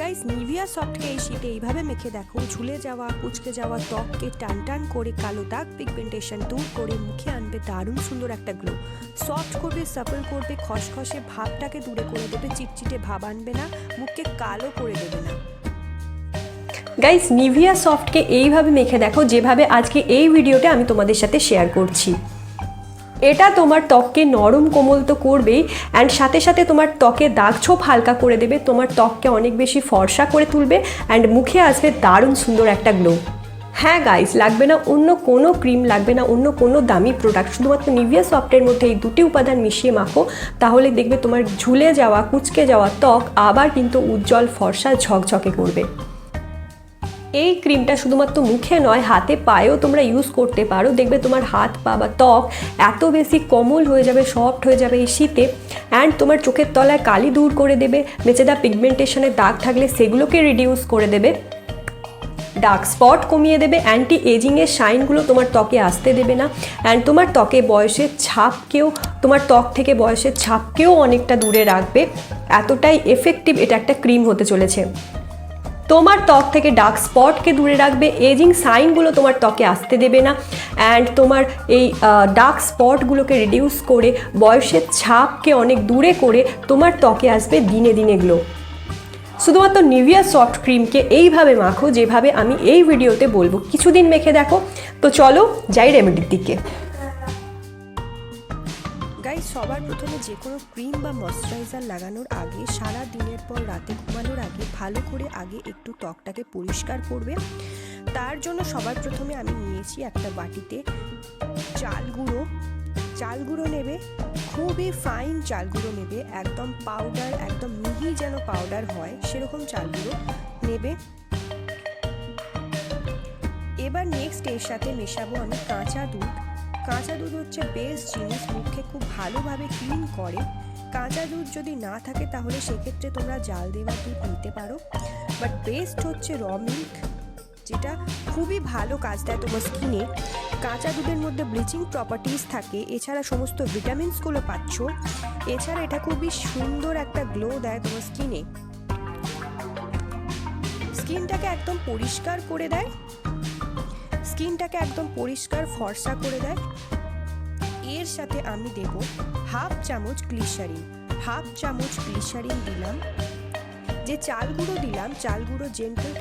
Guys Nivea সফটকে এই শীতে এইভাবে মেখে দেখো। ঝুলে যাওয়া, কুচকে যাওয়া, ত্বককে টান টান করে কালো দাগ পিগমেন্টেশন দূর করে মুখে আনবে দারুণ সুন্দর একটা গ্লো সফট করবে সাপল করবে, খসখসে ভাবটাকে দূরে করে দেবে, চিটচিটে ভাব আনবে না, মুখকে কালো করে দেবে না। গাইস নিভিয়া সফটকে এইভাবে মেখে দেখো, যেভাবে আজকে এই ভিডিওটা আমি তোমাদের সাথে শেয়ার করছি। এটা তোমার ত্বককে নরম কোমল তো করবেই অ্যান্ড সাথে সাথে তোমার ত্বকে দাগ ছোপ হালকা করে দেবে, তোমার ত্বককে অনেক বেশি ফর্সা করে তুলবে অ্যান্ড মুখে আসবে দারুণ সুন্দর একটা গ্লো হ্যাঁ গাইস লাগবে না অন্য কোনো ক্রিম লাগবে না অন্য কোনো দামি প্রোডাক্ট শুধুমাত্র নিভিয়া সফটের মধ্যে এই দুটি উপাদান মিশিয়ে মাখো, তাহলে দেখবে তোমার ঝুলে যাওয়া, কুচকে যাওয়া ত্বক আবার কিন্তু উজ্জ্বল, ফর্সা, ঝকঝকে করবে। এই ক্রিমটা শুধুমাত্র মুখে নয়, হাতে পায়েও তোমরা ইউজ করতে পারো। দেখবে তোমার হাত পা বা ত্বক এত বেশি কোমল হয়ে যাবে সফট হয়ে যাবে এই শীতে। অ্যান্ড তোমার চোখের তলায় কালি দূর করে দেবে। মেচেদা পিগমেন্টেশনের দাগ থাকলে সেগুলোকে রিডিউস করে দেবে। ডার্ক স্পট কমিয়ে দেবে। অ্যান্টি এজিংয়ের শাইনগুলো তোমার ত্বকে আসতে দেবে না। অ্যান্ড তোমার ত্বকে বয়সের ছাপকেও, তোমার ত্বক থেকে বয়সের ছাপকেও অনেকটা দূরে রাখবে। এতটাই এফেক্টিভ এটা একটা ক্রিম হতে চলেছে। তোমার ত্বক থেকে ডার্ক স্পটকে দূরে রাখবে এজিং সাইনগুলো তোমার ত্বকে আসতে দেবে না অ্যান্ড তোমার এই ডার্ক স্পটগুলোকে রিডিউস করে, বয়সের ছাপকে অনেক দূরে করে তোমার ত্বকে আসবে দিনে দিনে গ্লো শুধুমাত্র নিভিয়া সফট ক্রিমকে এইভাবে মাখো, যেভাবে আমি এই ভিডিওতে বলব। কিছুদিন মেখে দেখো। তো চলো যাই রেমেডির দিকে। সবার প্রথমে যে কোনো ক্রিম বা ময়শ্চারাইজার লাগানোর আগে সারা দিনের পর রাতে ঘুমানোর আগে ভালো করে আগে একটু ত্বকটাকে পরিষ্কার করবে। তার জন্য সবার প্রথমে আমি নিয়েছি একটা বাটিতে চাল গুঁড়ো। চাল গুঁড়ো নেবে, খুবই ফাইন চাল গুঁড়ো নেবে, একদম পাউডার একদম মিহি যেন পাউডার হয়, সেরকম চাল গুঁড়ো নেবে। এবার নেক্সট এর সাথে মেশাবো আমি কাঁচা দুধ। কাঁচা দুধ হচ্ছে বেস্ট জিনিস মুখকে খুব ভালোভাবে ক্লিন করে। কাঁচা দুধ যদি না থাকে তাহলে সেক্ষেত্রে তোমরা জাল দেওয়া দুধ নিতে পারো। বাট বেস্ট হচ্ছে র মিল্ক যেটা খুবই ভালো কাজ দেয় তোমার স্কিনে কাঁচা দুধের মধ্যে ব্লিচিং প্রপার্টিস থাকে, এছাড়া সমস্ত ভিটামিনসগুলো পাচ্ছ। এছাড়া এটা খুবই সুন্দর একটা গ্লো দেয় তোমার স্কিনে স্কিনটাকে একদম পরিষ্কার করে দেয়। স্কিনটাকে একদম পরিষ্কার ফর্সা করে দেয়। এর সাথে আমি দেব হাফ চামচ গ্লিসারিন। হাফ চামচ গ্লিসারিন দিলাম। যে চাল গুঁড়ো দিলাম চাল গুঁড়ো জেন্টাল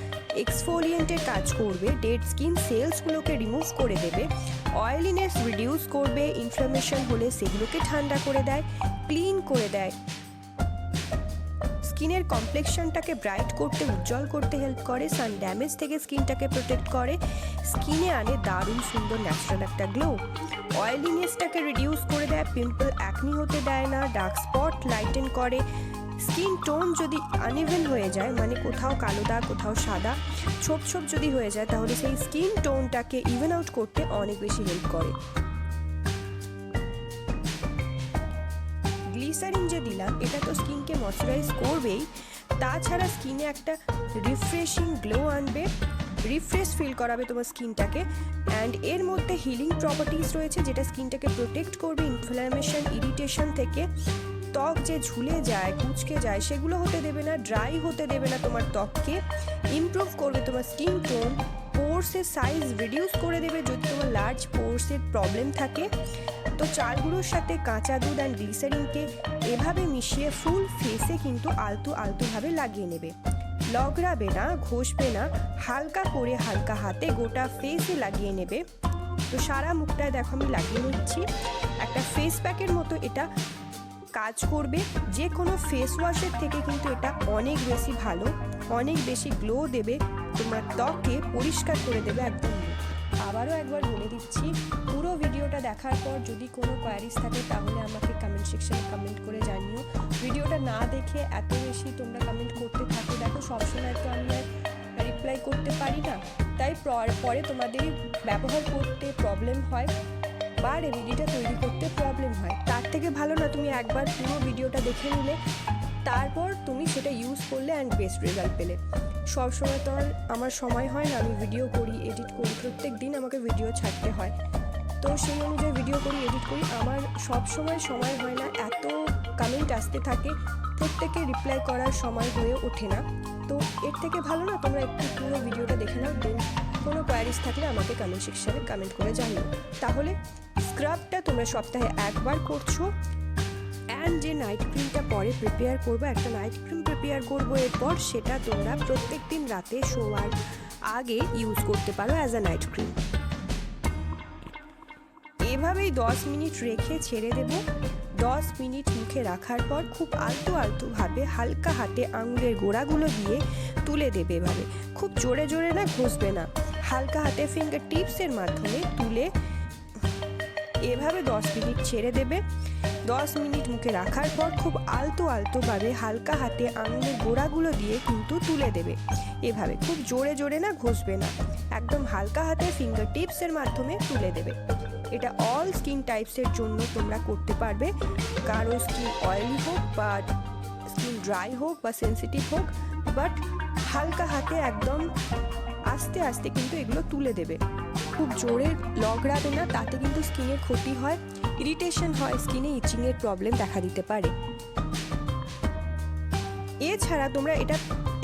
এক্সফোলিয়েন্টের কাজ করবে ডেড স্কিন সেলসগুলোকে রিমুভ করে দেবে অয়েলিনেস রিডিউস করবে ইনফ্লামেশন হলে সেগুলোকে ঠান্ডা করে দেয় ক্লিন করে দেয়। স্কিনের কমপ্লেকশনটাকে ব্রাইট করতে, উজ্জ্বল করতে হেল্প করে সান ড্যামেজ থেকে স্কিনটাকে প্রোটেক্ট করে। স্কিনে আনে দারুণ সুন্দর ন্যাচারাল একটা গ্লো অয়েলিনেসটাকে রিডিউস করে দেয় পিম্পল অ্যাকনি হতে দেয় না ডার্ক স্পট লাইটেন করে। স্কিন টোন যদি আনইভেন হয়ে যায় মানে কোথাও কালো দাগ, কোথাও সাদা, ছোপ ছোপ যদি হয়ে যায়, তাহলে সেই স্কিন টোনটাকে ইভেন আউট করতে অনেক বেশি হেল্প করে। গ্লিসারিন যে দিলাম, এটা তো স্কিনকে ময়শ্চারাইজ করবেই, তাছাড়া স্কিনে একটা রিফ্রেশিং গ্লো আনবে রিফ্রেশ ফিল করাবে তোমার স্কিনটাকে অ্যান্ড এর মধ্যে হিলিং প্রপার্টিস রয়েছে যেটা স্কিনটাকে প্রোটেক্ট করবে ইনফ্লামেশন ইরিটেশন থেকে। ত্বক যে ঝুলে যায়, কুচকে যায়, সেগুলো হতে দেবে না ড্রাই হতে দেবে না তোমার ত্বককে। ইমপ্রুভ করবে তোমার স্কিন টোন পোর্সের সাইজ রিডিউস করে দেবে যদি তোমার লার্জ পোর্সের প্রবলেম থাকে। তো চালগুলোর সাথে কাঁচা দুধ অ্যান্ড গ্লিসারিনকে এভাবে মিশিয়ে ফুল ফেসে কিন্তু আলতু আলতুভাবে লাগিয়ে নেবে। লগড়াবে না, ঘষবে না, হালকা করে হালকা হাতে গোটা ফেসে লাগিয়ে নেবে। তো সারা মুখটায় দেখো আমি লাগিয়ে নিচ্ছি। একটা ফেস প্যাকের মতো এটা কাজ করবে। যে কোনো ফেস ওয়াশের থেকে কিন্তু এটা অনেক বেশি ভালো, অনেক বেশি গ্লো দেবে। তোমার ত্বককে পরিষ্কার করে দেবে একদম। আবারও একবার বলে দিচ্ছি, পুরো ভিডিওটা দেখার পর যদি কোনো কোয়ারিজ থাকে তাহলে আমাকে কমেন্ট সেকশনে কমেন্ট করে জানিও। ভিডিওটা না দেখে এত বেশি তোমরা কমেন্ট করতে থাকো, দেখো সবসময় তো আমি আর রিপ্লাই করতে পারি না। তাই পর- তোমাদের ব্যবহার করতে প্রবলেম হয় বা রেমেডিটা তৈরি করতে প্রবলেম হয়। তার থেকে ভালো না তুমি একবার পুরো ভিডিওটা দেখে নিলে। তারপর তুমি সেটা ইউজ করলে অ্যান্ড বেস্ট রেজাল্ট পেলে। সব সময় তো আর আমার সময় হয় না, আমি ভিডিও করি এডিট করি, প্রত্যেক দিন আমাকে ভিডিও ছাড়তে হয়। তো সেই অনুযায়ী ভিডিও করি এডিট করি, আমার সব সময় সময় হয় না, এত কমেন্ট আসতে থাকে, প্রত্যেকে রিপ্লাই করার সময় হয়ে ওঠে না। তো এর থেকে ভালো না, তোমরা একটু পুরো ভিডিওটা দেখে নাও দেন কোনো কোয়ারিজ থাকলে আমাকে কমেন্ট সেকশনে কমেন্ট করে জানিও। তাহলে স্ক্রাবটা তোমরা সপ্তাহে একবার করছ অ্যান্ড যে নাইট ক্রিমটা পরে প্রিপেয়ার করব, একটা নাইট ক্রিম প্রিপেয়ার করব এরপর সেটা তোমরা প্রত্যেক দিন রাতে শোয়ার আগে ইউজ করতে পারো অ্যাজ আ নাইট ক্রিম এভাবেই দশ মিনিট রেখে ছেড়ে দেব। দশ মিনিট মুখে রাখার পর খুব আলতো আলতোভাবে হালকা হাতে আঙুলের গোড়াগুলো দিয়ে তুলে দেবে এভাবে। খুব জোরে জোরে না ঘষবে না। হালকা হাতে ফিঙ্গার টিপসের মাধ্যমে তুলে এভাবে দশ মিনিট ছেড়ে দেবে। দশ মিনিট মুখে রাখার পর খুব আলতো আলতোভাবে হালকা হাতে আঙুলের গোড়াগুলো দিয়ে কিন্তু তুলে দেবে। এভাবে খুব জোরে জোরে না ঘষবে না। একদম হালকা হাতে ফিঙ্গার টিপসের মাধ্যমে তুলে দেবে। এটা অল স্কিন টাইপসের জন্য তোমরা করতে পারবে। কারও স্কিন অয়েলি হোক বা স্কিন ড্রাই হোক বা সেন্সিটিভ হোক বাট হালকা হাতে একদম আস্তে আস্তে কিন্তু এগুলো তুলে দেবে। খুব জোরে লগড়াবে না, তাতে কিন্তু স্কিনের ক্ষতি হয় ইরিটেশন হয় স্কিনে ইচিংয়ের প্রবলেম দেখা দিতে পারে। এছাড়া তোমরা এটা,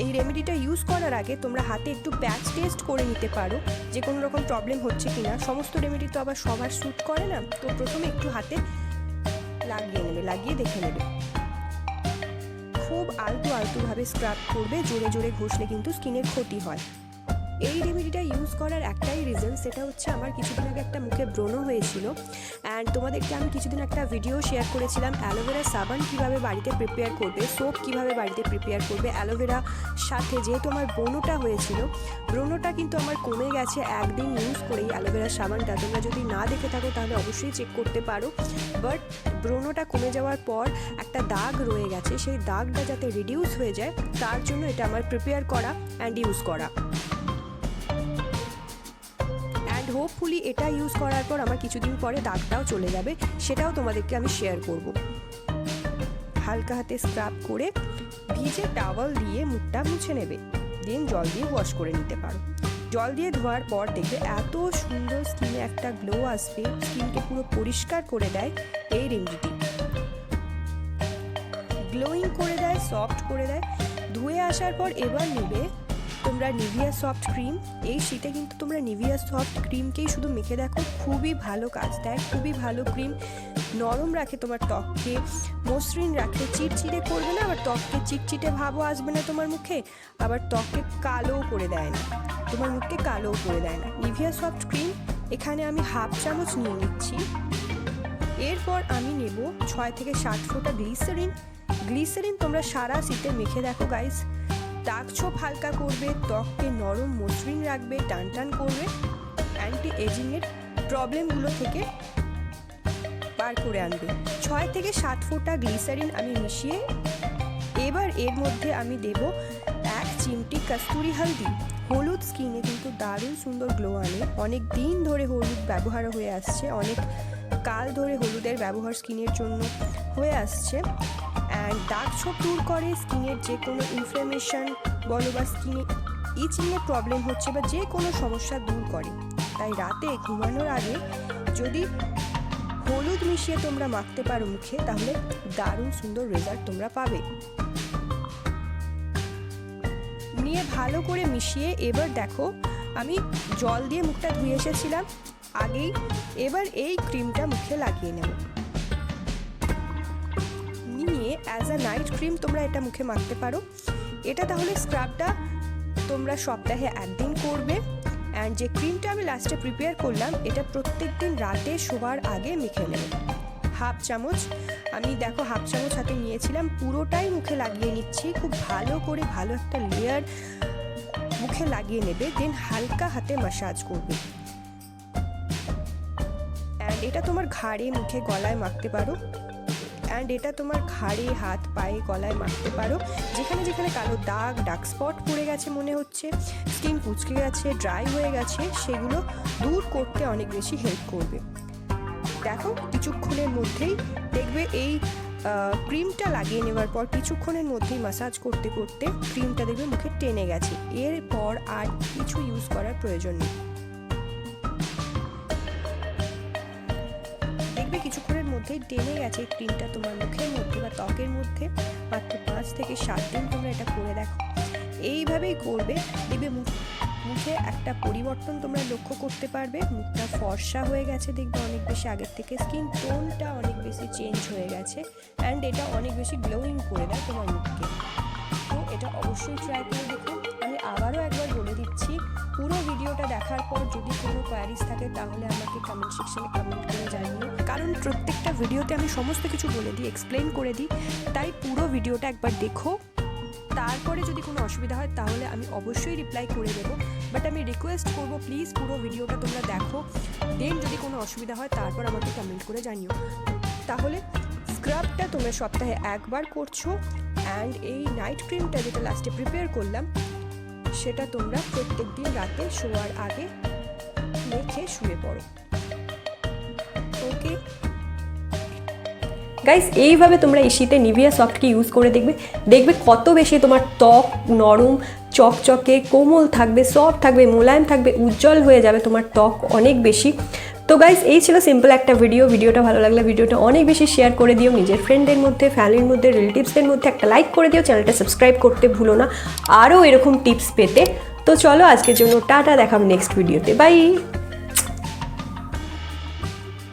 এই রেমেডিটা ইউজ করার আগে তোমরা হাতে একটু প্যাচ টেস্ট করে নিতে পারো, যে কোনো রকম প্রবলেম হচ্ছে কিনা। সমস্ত রেমেডি তো আবার সবার স্যুট করে না, তো প্রথমে একটু হাতে লাগিয়ে নেবে, লাগিয়ে দেখে নেবে। খুব আলতু আলতুভাবে স্ক্রাব করবে, জোরে জোরে ঘষলে কিন্তু স্কিনের ক্ষতি হয়। এই রেমেডিটা ইউজ করার একটাই রিজন সেটা হচ্ছে আমার কিছুদিন আগে একটা মুখে ব্রণ হয়েছিল। অ্যান্ড তোমাদেরকে আমি কিছুদিন একটা ভিডিও শেয়ার করেছিলাম অ্যালোভেরা সাবান কীভাবে বাড়িতে প্রিপেয়ার করবে সোপ কীভাবে বাড়িতে প্রিপেয়ার করবে অ্যালোভেরা সাথে যেহেতু আমার ব্রণটা হয়েছিল, ব্রণটা কিন্তু আমার কমে গেছে একদিন ইউজ করেই অ্যালোভেরা সাবানটা। তোমরা যদি না দেখে থাকো, তাহলে অবশ্যই চেক করতে পারো। বাট ব্রণটা কমে যাওয়ার পর একটা দাগ রয়ে গেছে, সেই দাগটা যাতে রিডিউস হয়ে যায়, তার জন্য এটা আমার প্রিপেয়ার করা অ্যান্ড ইউজ করা। হোপফুলি এটা ইউজ করার পর আমার কিছুদিন পরে দাগটাও চলে যাবে, সেটাও তোমাদেরকে আমি শেয়ার করব। হালকা হাতে স্ক্রাব করে ভিজে টাওয়াল দিয়ে মুখটা মুছে নেবে। দেন জল দিয়ে ওয়াশ করে নিতে পারো। জল দিয়ে ধোয়ার পর দেখবে এত সুন্দর স্কিনে একটা গ্লো আসবে স্কিনকে পুরো পরিষ্কার করে দেয় এই রেমেডিটি। গ্লোয়িং করে দেয় সফট করে দেয়। ধুয়ে আসার পর এবার নেবে তোমরা নিভিয়া সফট ক্রিম এই শীতে কিন্তু তোমরা নিভিয়া সফট ক্রিমকেই শুধু মেখে দেখো, খুবই ভালো কাজ দেয় খুবই ভালো ক্রিম নরম রাখে তোমার ত্বককে, মসৃণ রাখে, চিটচিটে করবে না, আবার ত্বককে চিটচিটে ভাবও আসবে না তোমার মুখে, আবার ত্বককে কালোও করে দেয় না, তোমার মুখকে কালোও করে দেয় না। নিভিয়া সফট ক্রিম এখানে আমি হাফ চামচ নিয়ে নিচ্ছি। এরপর আমি নেব ছয় থেকে সাত ফোঁটা গ্লিসারিন গ্লিসারিন তোমরা সারা শীতে মেখে দেখো গাইস দাগ ছোপ হালকা করবে, ত্বককে নরম মসৃণ রাখবে টান টান করবে অ্যান্টি এজিংয়ের প্রবলেমগুলো থেকে বার করে আনবে। ছয় থেকে সাত ফোঁটা গ্লিসারিন আমি মিশিয়ে এবার এর মধ্যে আমি দেব এক চিমটি কস্তুরি হালদি। হলুদ স্কিনে কিন্তু দারুণ সুন্দর গ্লো আনে। অনেক দিন ধরে হলুদ ব্যবহার হয়ে আসছে, অনেক কাল ধরে হলুদের ব্যবহার স্কিনের জন্য হয়ে আসছে। অ্যান্ড দাগ ছোপ দূর করে স্কিনের যে কোনো ইনফ্লামেশন বলো বা স্কিনে ইচিংয়ের প্রবলেম হচ্ছে বা যে কোনো সমস্যা দূর করে। তাই রাতে ঘুমানোর আগে যদি হলুদ মিশিয়ে তোমরা মাখতে পারো মুখে, তাহলে দারুণ সুন্দর রেজাল্ট তোমরা পাবে। নিয়ে ভালো করে মিশিয়ে এবার দেখো, আমি জল দিয়ে মুখটা ধুয়ে এসেছিলাম। আগেই এবার এই ক্রিমটা মুখে লাগিয়ে নেব। নিয়ে অ্যাজ আ নাইট ক্রিম তোমরা এটা মুখে মাখতে পারো। এটা তাহলে স্ক্রাবটা তোমরা সপ্তাহে একদিন করবে। অ্যান্ড যে ক্রিমটা আমি লাস্টে প্রিপেয়ার করলাম, এটা প্রত্যেক দিন রাতে শোবার আগে মেখে নেবে। হাফ চামচ, আমি দেখো হাফ চামচ হাতে নিয়েছিলাম, পুরোটাই মুখে লাগিয়ে নিচ্ছি, খুব ভালো করে ভালো একটা লেয়ার মুখে লাগিয়ে নেবে দেন হালকা হাতে মাসাজ করবে। অ্যান্ড এটা তোমার ঘাড়ে, মুখে, গলায় মাখতে পারো। অ্যান্ড এটা তোমার ঘাড়ে, হাত, পায়ে, গলায় মাখতে পারো। যেখানে যেখানে কালো দাগ ডার্ক স্পট পড়ে গেছে মনে হচ্ছে স্কিন কুচকে গেছে ড্রাই হয়ে গেছে, সেগুলো দূর করতে অনেক বেশি হেল্প করবে। দেখো, কিছুক্ষণের মধ্যেই দেখবে এই ক্রিমটা লাগিয়ে নেওয়ার পর কিছুক্ষণের মধ্যেই মাসাজ করতে করতে ক্রিমটা দেখবে মুখে টেনে গেছে। এরপর আর কিছু ইউজ করার প্রয়োজন নেই। কিছুক্ষণের টেনে গেছে ক্রিমটা তোমার মুখের মধ্যে বা ত্বকের মধ্যে। মাত্র পাঁচ থেকে সাত দিন তোমরা এটা করে দেখো। এইভাবেই করবে। দেখবে মুখ, মুখে একটা পরিবর্তন তোমরা লক্ষ্য করতে পারবে। মুখটা ফর্সা হয়ে গেছে দেখবে অনেক বেশি আগের থেকে। স্কিন টোনটা অনেক বেশি চেঞ্জ হয়ে গেছে। অ্যান্ড এটা অনেক বেশি গ্লোয়িং করে দেয় তোমার মুখকে। তো এটা অবশ্যই ট্রাই করে দেখো। আমি আবারও একবার ভিডিওটা দেখার পর যদি কোনো কোয়ারিজ থাকে, তাহলে আমাকে কমেন্ট সেকশনে কমেন্ট করে জানিও। কারণ প্রত্যেকটা ভিডিওতে আমি সমস্ত কিছু বলে দিই এক্সপ্লেন করে দিই। তাই পুরো ভিডিওটা একবার দেখো। তারপরে যদি কোনো অসুবিধা হয়, তাহলে আমি অবশ্যই রিপ্লাই করে দেবো। বাট আমি রিকোয়েস্ট করব প্লিজ পুরো ভিডিওটা তোমরা দেখো। দেন যদি কোনো অসুবিধা হয়, তারপর আমাকে কমেন্ট করে জানিও। তাহলে স্ক্রাবটা তোমরা সপ্তাহে একবার করছ। অ্যান্ড এই নাইট ক্রিমটা যেটা লাস্টে প্রিপেয়ার করলাম সেটা তোমরা প্রত্যেক দিন রাতে শোয়ার আগে লেখে শুয়ে পড়ো। ওকে গাইস এইভাবে তোমরা এই শীতে নিভিয়া সফটকে ইউজ করে দেখবে। দেখবে কত বেশি তোমার ত্বক নরম, চকচকে, কোমল থাকবে সফট থাকবে, মোলায়েম থাকবে, উজ্জ্বল হয়ে যাবে তোমার ত্বক অনেক বেশি। তো গাইস এই ছিল সিম্পল একটা ভিডিও ভিডিওটা ভালো লাগলে ভিডিওটা অনেক বেশি শেয়ার করে দিও। নিজের ফ্রেন্ডের মধ্যে ফ্যামিলির মধ্যে রিলেটিভসদের মধ্যে একটা লাইক করে দিও। চ্যানেলটা সাবস্ক্রাইব করতে ভুলো না। আরও এরকম টিপস পেতে। তো চলো, আজকের জন্য টাটা। দেখাম নেক্সট ভিডিওতে বাই